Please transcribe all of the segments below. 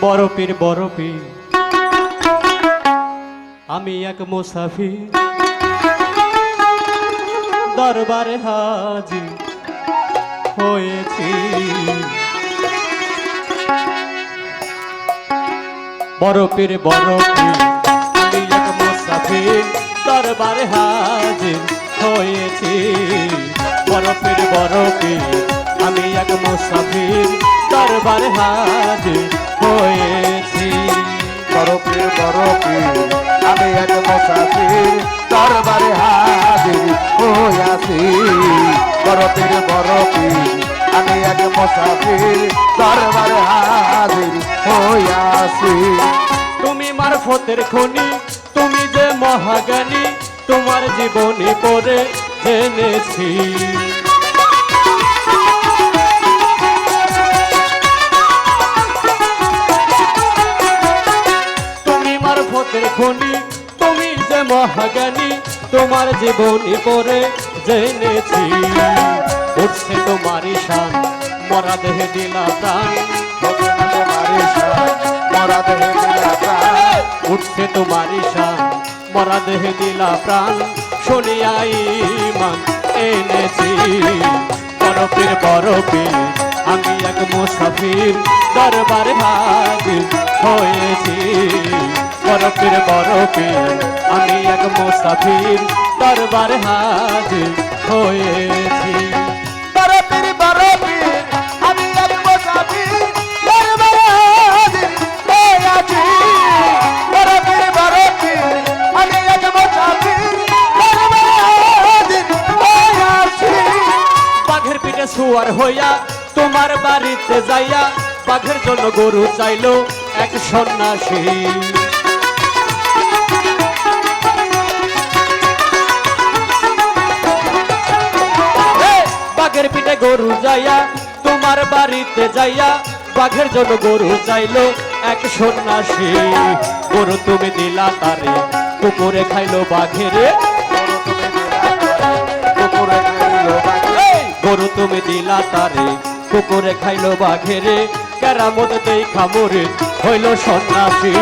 বরফের বরফে। আমি এক মুসাফি দরবারে হাজি হয়েছি। বরফের বরফে আমি এক মুসাফির। দরবারে হাজি হয়েছি। বরফের বরফে আমি এক মুসাফির। দরবারে হাজির হয়েছি। বরফের বরফে আমি এক মুসাফির দরবারে হাজির হইয়াছি বরফের বরফে আমি এক মুসাফির দরবারে হাজির হইয়াছি তুমি মারফতের খনি, তুমি যে মহাজ্ঞানী, তোমার জীবনী করে জেনেছি মারফতের খনি, তুমি যে মহাজ্ঞানী, তোমার জীবনী করে জেনেছি। উঠছে তোমার ঈশান, মরা দেহে দিলা প্রাণ। মরা দেহে দিলা প্রাণ। উঠছে তোমার ঈশান, মরা দেহে দিলা প্রাণ। শুনিয়াই মান এনেছি। বরফের বরফে আমি এক মুসাফির, দরবারে হাজির হয়েছি। বরফের বরফে আমি এক মুসাফির দরবারে হাজির হয়েছি। বরফে আমি এক মুসাফির পিঠে শুয়ার হইয়া তোমার বাড়িতে যাইয়া বাঘের জন্য গরু চাইলো এক সন্ন্যাসী। গরু যাইয়া, তোমার বাড়িতে যাইয়া, বাঘের জন্য গরু চাইলো এক সন্ন্যাসী। গরু তুমি দিলা তারে, কুকুরে খাইলো বাঘেরে। গরু তুমি দিলা তারে, কুকুরে খাইলো বাঘেরে। কেরামত দেই খামরে হইল সন্ন্যাসী।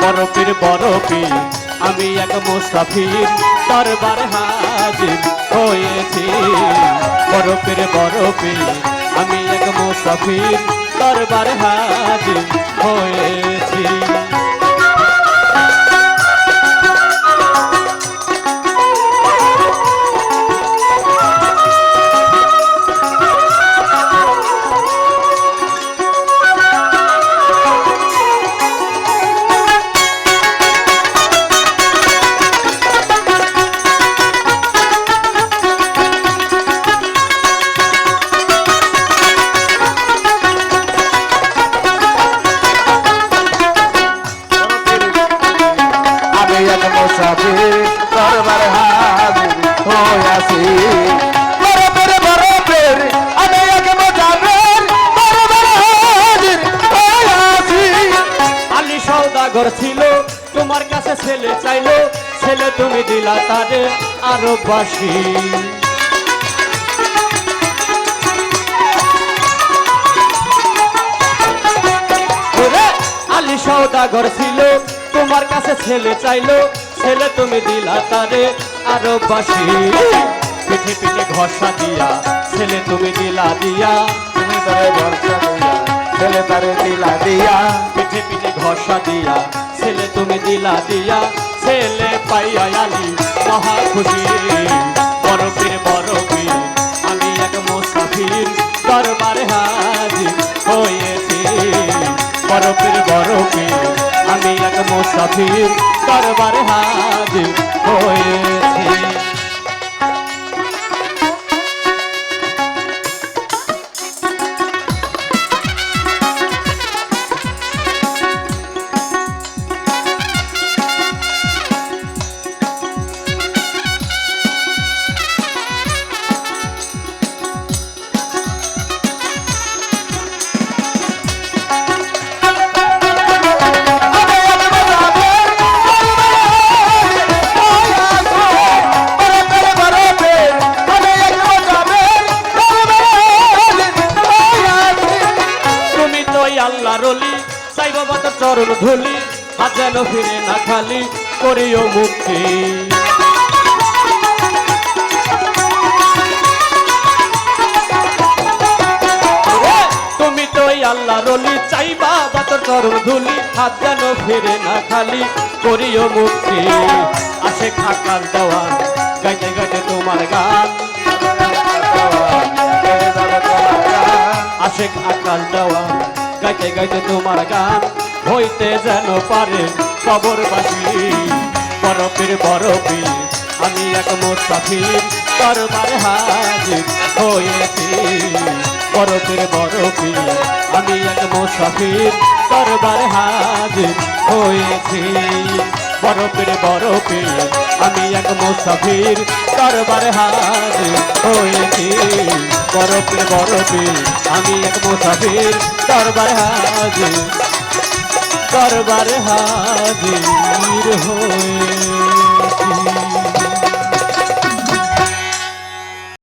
বরফির বরফি আমি এক মুসাফির, দরবার হাজির হয়েছি। বরফির বরফে আমি এক মুসাফির দরবার হাজির হয়েছি মুসাফির দরবার হাজির ছিল, তোমার কাছে ছেলে চাইলো, ছেলে তুমি দিলা তারে আরও বাসি আলী সৌদাগর ছিল, তোমার কাছে ছেলে চাইলো ছেলে তুমি দিলা তারে আরও বাসি পিঠে পিঠে ঘষা দিয়া ছেলে তুমি দিলা দিয়া। তুমি তারে ভরসা কইয়া ছেলে তারে দিলা দিয়া। পিঠে পিঠে ঘষা দিয়া ছেলে তুমি দিলা দিয়া। ছেলে পাইয়া আলি, মহা খুশি। বরফির বরফির আমি এক মুসাফির, দরবারে হাজির হয়েছি। বরফির বরফির আমি এক মুসাফির দরবার হাজির হয়েছি। ধুলি হাত যেন ফিরে না খালি করিও মুক্তি। তুমি তো আল্লাহ রলি চাইবা বা তোর চরণ ধুলি হাত যেন ফিরে না খালি করিও মুক্তি। আসে খাকার দেওয়ান গাইতে গাইতে তোমার গান। আশেক আকাশ দেওয়া গাইতে গাইতে তোমার গান। হইতে যেন পারে কবরবাসী বরফের বরফি আমি এক মুসাফির দরবার হাজির হয়েছি। বরফের বরফি আমি এক মুসাফির দরবার হাজির হয়েছি। বরফের বরফি আমি এক মুসাফির দরবার হাজির হয়েছি। বরফের বরফি আমি এক মুসাফির দরবার হাজির দরবার হাজির হয়েছি।